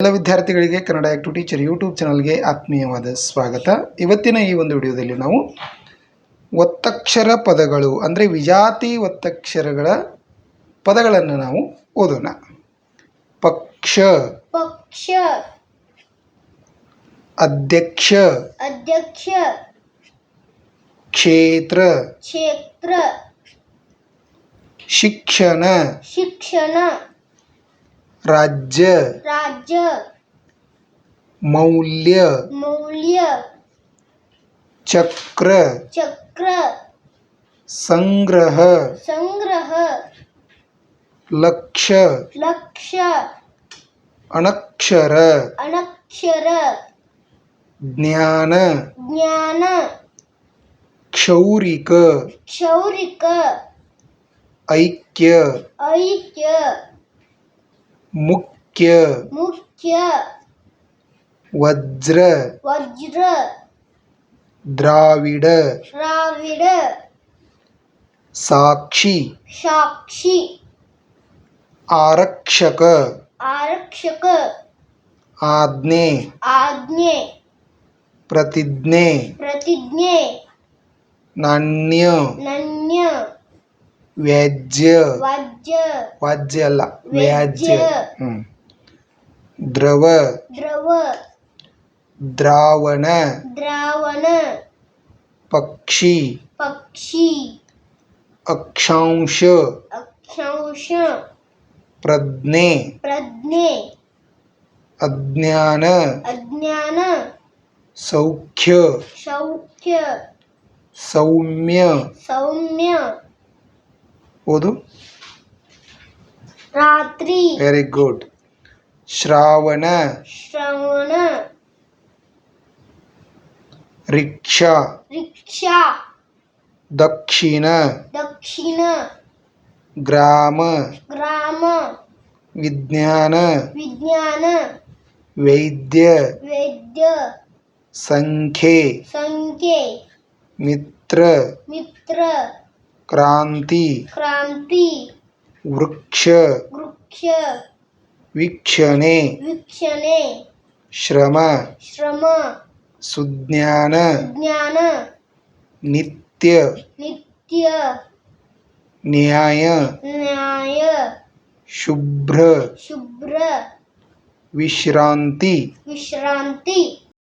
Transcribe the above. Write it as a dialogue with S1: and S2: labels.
S1: ಎಲ್ಲ ವಿದ್ಯಾರ್ಥಿಗಳಿಗೆ Kannada to teacher YouTube ಚಾನಲ್ಗೆ ಆತ್ಮೀಯವಾದ ಸ್ವಾಗತ. ಇವತ್ತಿನ ಈ ಒಂದು ವಿಡಿಯೋದಲ್ಲಿ ನಾವು ಒತ್ತಕ್ಷರ ಪದಗಳು ಅಂದರೆ ವಿಜಾತಿ ಒತ್ತಕ್ಷರಗಳ ಪದಗಳನ್ನು ನಾವು ಓದೋಣ. ಪಕ್ಷ.
S2: ಪಕ್ಷ.
S1: ಅಧ್ಯಕ್ಷ.
S2: ಅಧ್ಯಕ್ಷ.
S1: ಕ್ಷೇತ್ರ.
S2: ಕ್ಷೇತ್ರ.
S1: ಶಿಕ್ಷಣ.
S2: ಶಿಕ್ಷಣ.
S1: राज्य।
S2: राज्य।
S1: मौल्य।
S2: मौल्य।
S1: चक्र।
S2: चक्र।
S1: संग्रह।
S2: संग्रह।
S1: लक्ष्य।
S2: लक्ष्य।
S1: अनक्षर।
S2: अनक्षर।
S1: ज्ञान।
S2: ज्ञान।
S1: क्षौरिक।
S2: क्षौरिक।
S1: ऐक्य।
S2: ऐक्य।
S1: मुख्य।
S2: मुख्य।
S1: वज्र।
S2: वज्र।
S1: द्राविड।
S2: द्राविड।
S1: साक्षी।
S2: साक्षी।
S1: आरक्षक।
S2: आरक्षक।
S1: आज्ञे।
S2: आज्ञे।
S1: प्रतिज्ञे।
S2: प्रतिज्ञे।
S1: नान्य।
S2: नान्य।
S1: ವ್ಯಾಜ್ಯ
S2: ವಾಜ್ಯ
S1: ವಾಜ್ಯ ಅಲ್ಲ ವ್ಯಾಜ್ಯ
S2: ವ್ಯಾಜ್ಯ.
S1: ಹ್ಮ್ ದ್ರವ
S2: ದ್ರವ
S1: ದ್ರಾವಣ
S2: ದ್ರಾವಣ
S1: ಪಕ್ಷಿ
S2: ಪಕ್ಷಿ
S1: ಅಕ್ಷಾಂಶ
S2: ಅಕ್ಷಾಂಶ
S1: ಪ್ರಜ್ಞೆ
S2: ಪ್ರಜ್ಞೆ
S1: ಅಜ್ಞಾನ
S2: ಅಜ್ಞಾನ
S1: ಸೌಖ್ಯ
S2: ಸೌಖ್ಯ
S1: ಸೌಮ್ಯ
S2: ಸೌಮ್ಯ
S1: ಓದು
S2: ರಾತ್ರಿ
S1: ವೆರಿ ಗುಡ್ ಶ್ರಾವಣ
S2: ಶ್ರವಣ
S1: ರಿಕ್ಷಾ
S2: ರಿಕ್ಷಾ
S1: ದಕ್ಷಿಣ
S2: ದಕ್ಷಿಣ
S1: ಗ್ರಾಮ
S2: ಗ್ರಾಮ
S1: ವಿಜ್ಞಾನ
S2: ವಿಜ್ಞಾನ
S1: ವೈದ್ಯ
S2: ವೈದ್ಯ
S1: ಸಂಖ್ಯೆ
S2: ಸಂಖ್ಯೆ
S1: ಮಿತ್ರ
S2: ಮಿತ್ರ
S1: क्रांति।
S2: क्रांति।
S1: वृक्ष।
S2: वृक्ष।
S1: वीक्षणे।
S2: वीक्षणे।
S1: श्रम।
S2: श्रम।
S1: सुज्ञान।
S2: ज्ञान
S1: नित्य।
S2: नित्य।
S1: न्याय।
S2: न्याय।
S1: शुभ्र।
S2: शुभ्र।
S1: विश्रांति।
S2: विश्रांति।